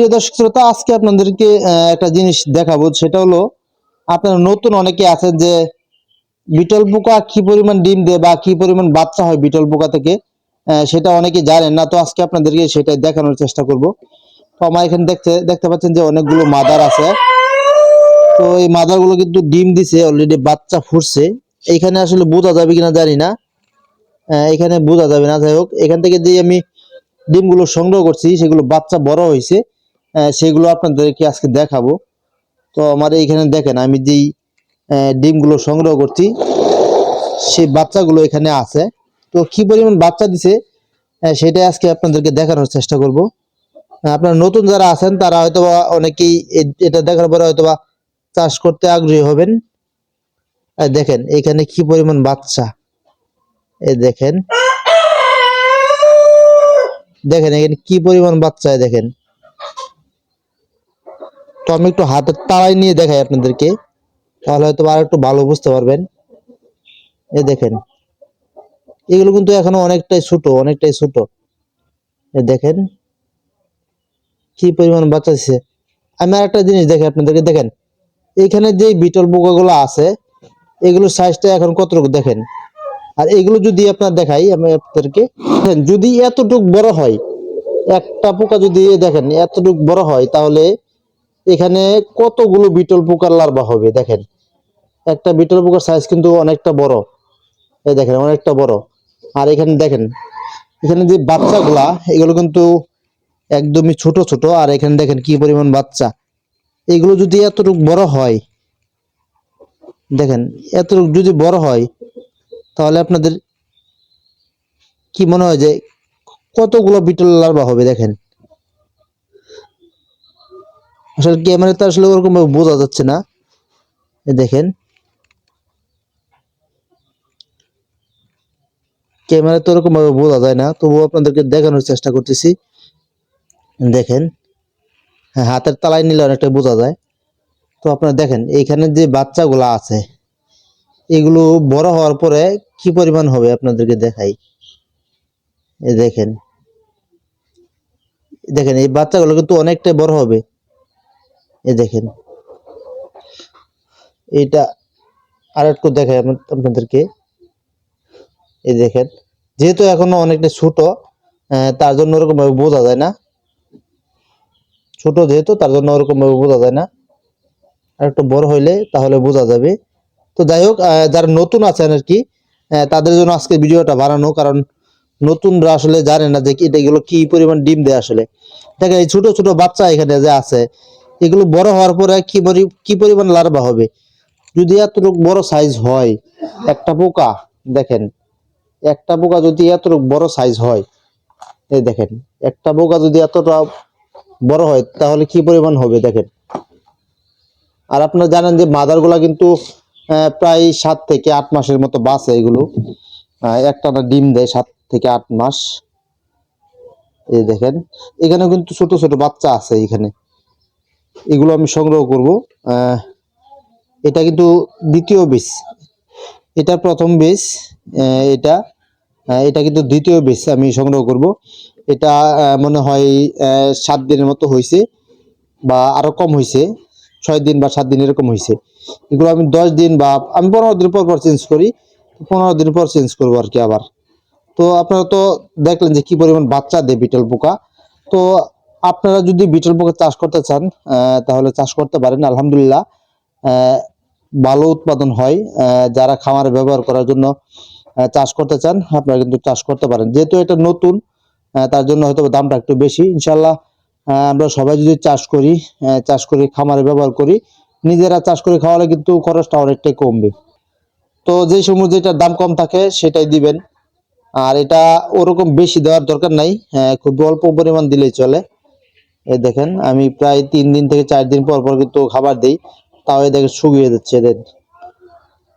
প্রিয় দর্শক শ্রোতা, আজকে আপনাদেরকে একটা জিনিস দেখাবো। সেটা হলো, আপনারা নতুন অনেকে আছেন যে বিটল পোকা কি পরিমাণ ডিম দেয় বা কি পরিমাণ বাচ্চা হয় বিটল পোকা থেকে সেটা অনেকে জানেন না। তো আজকে আপনাদেরকে সেটাই দেখানোর চেষ্টা করব। তো আমার এখানে দেখতে দেখতে পাচ্ছেন যে অনেকগুলো মাদার আছে। তো এই মাদারগুলো কিন্তু ডিম দিছে অলরেডি বাচ্চা ফুটছে। এখানে আসলে বোঝা যাবে কিনা জানি না। এখানে বোঝা যাবে না। যাই হোক, এখান থেকে যে আমি ডিমগুলো সংগ্রহ করছি, সেগুলো বাচ্চা বড় হয়েছে। সেগুলো আপনাদেরকে আজকে দেখাবো। তো আমার এইখানে দেখেন, আমি যেই ডিমগুলো সংগ্রহ করছি, সেই বাচ্চাগুলো এখানে আছে। তো কি পরিমাণ বাচ্চা দিছে সেটাই আজকে আপনাদেরকে দেখানোর চেষ্টা করব। আপনারা নতুন যারা আছেন, তারা হয়তো অনেকেই এটা দেখার পরে হয়তো বা চাষ করতে আগ্রহী হবেন। দেখেন, এখানে কি পরিমাণ বাচ্চা। এই দেখেন। দেখেন, এখানে কি পরিমাণ বাচ্চা দেখেন। তো আমি একটু হাতের তাড়াই নিয়ে দেখাই আপনাদেরকে। তাহলে হয়তো আর একটু ভালো বুঝতে পারবেন। এই দেখেন। এগুলো কিন্তু এখনও অনেকটাই ছোট অনেকটাই ছোট। এই দেখেন। কি পরিমাণ বাচ্চা দিচ্ছে আমি আর একটা জিনিস দেখে আপনাদেরকে, দেখেন। এখানে যে বিটল পোকাগুলো আছে এগুলোর সাইজটা এখন কতটুকু দেখেন? আর এগুলো যদি আপনার দেখাই আমি আপনাদেরকে যদি এতটুক বড় হয়, একটা পোকা যদি দেখেন এতটুক বড় হয়, তাহলে এখানে কতগুলো বিটল পোকার লার্ভা হবে, দেখেন। একটা বিটল পোকার সাইজ কিন্তু অনেকটা বড়। এই দেখেন, অনেকটা বড়। আর এখানে দেখেন, এখানে যে বাচ্চাগুলা, এগুলো কিন্তু একদমই ছোট ছোট, আর এখানে দেখেন কি পরিমাণ বাচ্চা। এগুলো যদি এতটুক বড় হয়, দেখেন, এতটুক যদি বড় হয়, তাহলে আপনাদের কি মনে হয় যে কতগুলো বিটল লার্ভা হবে, দেখেন। আসলে ক্যামেরাতে আসলে ওরকম বোঝা যাচ্ছে না। দেখেন। ক্যামেরাতে ওরকম ভাবে বোঝা যায় না, তবুও আপনাদেরকে দেখানোর চেষ্টা করতেছি। দেখেন হ্যাঁ হাতের তালায় নিলে অনেকটা বোঝা যায়। তো আপনারা দেখেন, এইখানে যে বাচ্চাগুলো আছে, এগুলো বড় হওয়ার পরে কি পরিমাণ হবে আপনাদেরকে দেখাই। দেখেন। দেখেন, এই বাচ্চাগুলো কিন্তু অনেকটাই বড় হবে। এই দেখেন। এইটা আর একটু দেখাই আপনাদেরকে। এই দেখেন, যেহেতু এখনও অনেকটা ছোট তার জন্য ওরকম ভাবে বোঝা যায় না। ছোট যেহেতু, তার জন্য ওরকম ভাবে বোঝা যায় না। আর একটু বড় হইলে তাহলে বোঝা যাবে। তো যাই হোক যারা নতুন আছেন আর কি তাদের জন্য আজকে ভিডিওটা বানানো, কারণ নতুনরা আসলে জানে না যে এটা এগুলো কি পরিমাণ ডিম দেয় আসলে। দেখেন, এই ছোট ছোট বাচ্চা এখানে যে আছে এগুলো বড় হওয়ার পরে কি কি পরিমাণ লার্ভা হবে? যদি এতটুকু বড় সাইজ হয় একটা পোকা দেখেন একটা পোকা যদি এতটুকু বড় সাইজ হয় এই দেখেন একটা পোকা যদি এতটা বড় হয় তাহলে কি পরিমাণ হবে দেখেন? আর আপনারা জানেন যে মাদারগুলা কিন্তু প্রায় সাত থেকে আট মাসের মতো বাঁচে এগুলো। আহ, একটানা ডিম দেয় সাত থেকে আট মাস। এই দেখেন এখানে কিন্তু ছোট ছোট বাচ্চা আছে এখানে। এগুলো আমি সংগ্রহ করব। এটা কিন্তু দ্বিতীয় বীজ এটা প্রথম বীজ এটা এটা কিন্তু দ্বিতীয় বীজ আমি সংগ্রহ করব। এটা মনে হয় সাত দিনের মতো হয়েছে বা আরও কম হয়েছে ছয় দিন বা সাত দিন এরকম হয়েছে এগুলো আমি দশ দিন বা, আমি পনেরো দিন পর পর চেঞ্জ করি। পনেরো দিন পর চেঞ্জ করব আর কি আবার। তো আপনারা তো দেখলেন যে কি পরিমাণ বাচ্চা দেয় বিটল পোকা। তো আপনারা যদি বিটল পোকা চাষ করতে চান তাহলে চাষ করতে পারেন, আলহামদুলিল্লাহ। ভালো উৎপাদন হয় যারা খামারে ব্যবহার করার জন্য চাষ করতে চান, আপনারা কিন্তু চাষ করতে পারেন। যেহেতু এটা নতুন তার জন্য হয়তো দামটা একটু বেশি। ইনশাল্লাহ আমরা সবাই যদি চাষ করি চাষ করে খামারে ব্যবহার করি, নিজেরা চাষ করে খাওয়ালে কিন্তু খরচটা অনেকটাই কমবে। তো যে সময় যেটার দাম কম থাকে, সেটাই দিবেন। আর এটা ওরকম বেশি দেওয়ার দরকার নাই খুব অল্প পরিমাণ দিলেই চলে। এই দেখেন, আমি প্রায় তিন দিন থেকে চার দিন পর পর কিন্তু খাবার দিই। তাও দেখেন শুকিয়ে যাচ্ছে এদের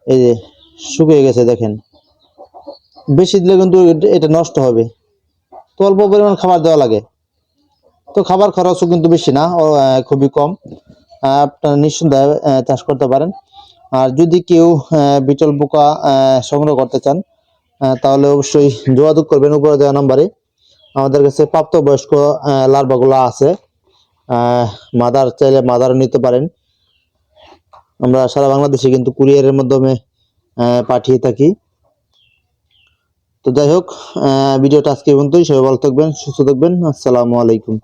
এই যে, শুকিয়ে গেছে, দেখেন। বেশি দিলে কিন্তু এটা- নষ্ট হবে। তো অল্প পরিমাণ খাবার দেওয়া লাগে। তো খাবার খরচও কিন্তু বেশি না খুবই কম। আপনারা নিঃসন্দেহে চাষ করতে পারেন। আর যদি কেউ বিটল পোকা সংগ্রহ করতে চান তাহলে অবশ্যই যোগাযোগ করবেন উপরে দেওয়া নাম্বারে। আমাদের কাছে প্রাপ্তবয়স্ক লার্ভাগুলো আছে। মাদার চাইলে মাদারও নিতে পারেন। আমরা সারা বাংলাদেশে কিন্তু কুরিয়ারের মাধ্যমে পাঠিয়ে থাকি। তো যাই হোক ভিডিওটা আজকে পর্যন্তই। সবাই ভালো থাকবেন, সুস্থ থাকবেন। আসসালামু আলাইকুম।